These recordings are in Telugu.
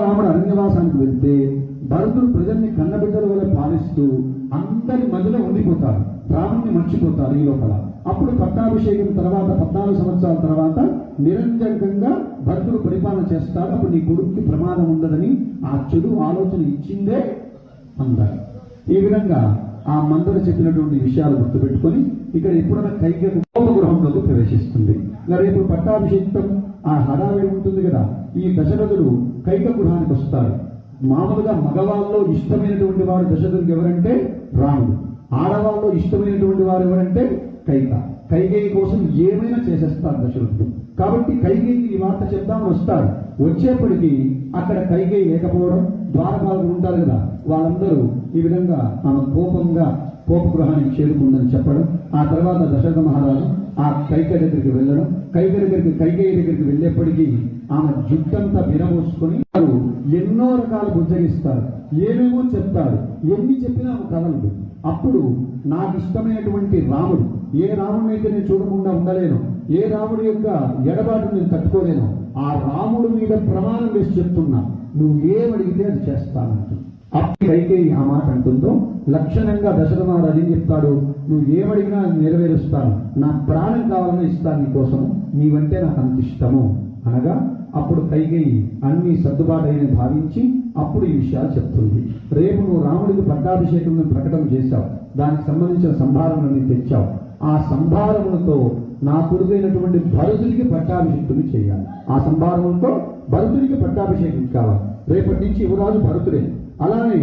రాముడు అరణ్యవాసానికి వెళ్తే భరతుడు ప్రజల్ని కన్నబిడ్డల వల్ల పాలిస్తూ అందరి మధ్యలో ఉండిపోతారు రాముడిని మర్చిపోతారు ఈ లోపల. అప్పుడు పట్టాభిషేకం తర్వాత పద్నాలుగు సంవత్సరాల తర్వాత నిరంజకంగా భరతుడు పరిపాలన చేస్తాడు. అప్పుడు నీ కొడుక్కి ప్రమాదం ఉండదని ఆ చెడు ఆలోచన ఇచ్చిందే అందరు. ఈ విధంగా ఆ మందర చెప్పినటువంటి విషయాలు గుర్తుపెట్టుకొని ఇక్కడ ఎప్పుడైనా కైక గృహంలోకి ప్రవేశిస్తుంది. ఇంకా రేపు పట్టాభిషేకం ఆ హడావిడి ఉంటుంది కదా. ఈ దశరథుడు కైక గృహానికి వస్తారు. మామూలుగా మగవాళ్ళలో ఇష్టమైనటువంటి వారు దశరథుడికి ఎవరంటే రాముడు. ఆడవాళ్ళలో ఇష్టమైనటువంటి వారు ఎవరంటే కైక. కైకేయి కోసం ఏమైనా చేసేస్తారు దశరథుడు. కాబట్టి కైకేయికి ఈ వార్త చెప్దామని వస్తాడు వచ్చేప్పటికీ అక్కడ కైకేయి లేకపోవడం ద్వారపాలకులు ఉంటారు కదా వాళ్ళందరూ ఈ విధంగా ఆమె కోపంగా కోపగృహానికి చేరుకుందని చెప్పడం ఆ తర్వాత దశరథ మహారాజు ఆ కైక దగ్గరికి వెళ్ళడం. కైక దగ్గరికి కైకేయ దగ్గరికి వెళ్ళేప్పటికీ ఆమె జుట్టంతా విరమోసుకొని వారు ఎన్నో రకాలు బుజ్జగిస్తారు. ఏమేమో చెప్తారు ఎన్ని చెప్పినా ఆమె కదలదు. అప్పుడు నాకు ఇష్టమైనటువంటి రాముడు ఏ రాముడిని అయితే నేను చూడకుండా ఉండలేను ఏ రాముడి యొక్క ఎడబాటు నేను తట్టుకోలేను ఆ రాముడు మీద ప్రమాణం వేసి చెప్తున్నా నువ్వు ఏమడిగితే అది చేస్తానంటుంది. అప్పటి కైకేయి ఆ మాట అంటుందో లక్షణంగా దశరథమాడు అది చెప్తాడు? నువ్వు ఏమడిగినా నెరవేరుస్తాను. నా ప్రాణం కావాలని ఇస్తాను నీకోసం నీవంటే నాకు అంత ఇష్టము. అనగా అప్పుడు కైకేయి అన్ని సర్దుబాటైన భావించి అప్పుడు ఈ విషయాలు చెప్తుంది. రేపు నువ్వు రాముడికి పట్టాభిషేకం ప్రకటన చేశావు. దానికి సంబంధించిన సంభారములని తెచ్చావు. ఆ సంభారములతో నా కొడుకైనటువంటి భరతుడికి పట్టాభిషేకం చేయాలి. ఆ సంభారములతో భరతుడికి పట్టాభిషేకం కావాలి. రేపటి నుంచి యువరాజు భరతుడే. అలానే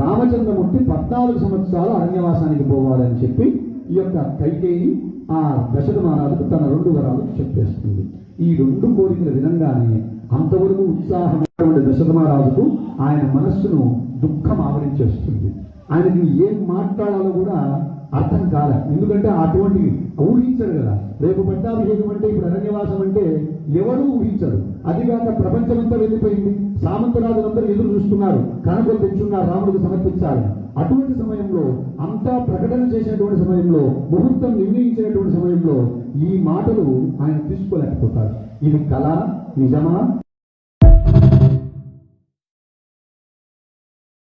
రామచంద్రమూర్తి పద్నాలుగు సంవత్సరాలు అరణ్యవాసానికి పోవాలని చెప్పి ఈ యొక్క కైకేయి ఆ దశరథ తన రెండు వరాలు చెప్పేస్తుంది. ఈ రెండు కోరికలు వినంగానే అంతవరకు ఉత్సాహమైనటువంటి దశరథ ఆయన మనస్సును దుఃఖం ఆవరించేస్తుంది. ఆయనకి ఏం మాట్లాడాలో కూడా అర్థం కాలే. ఎందుకంటే అటువంటి ఊహించరు. రేపు పట్టాభిషేకం అంటే ఇప్పుడు అరణ్యవాసం అంటే ఎవరూ ఊహించరు. అది కాక ప్రపంచమంతా వెళ్ళిపోయింది. సామంతరాజులందరూ ఎదురు చూస్తున్నారు. కనుగోలు తెచ్చున్నారు రాముడికి సమర్పించాలి. అటువంటి సమయంలో అంతా ప్రకటన చేసినటువంటి సమయంలో ముహూర్తం నిర్ణయించినటువంటి సమయంలో ఈ మాటలు ఆయన తీసుకోలేకపోతారు. ఇది కళ నిజమా?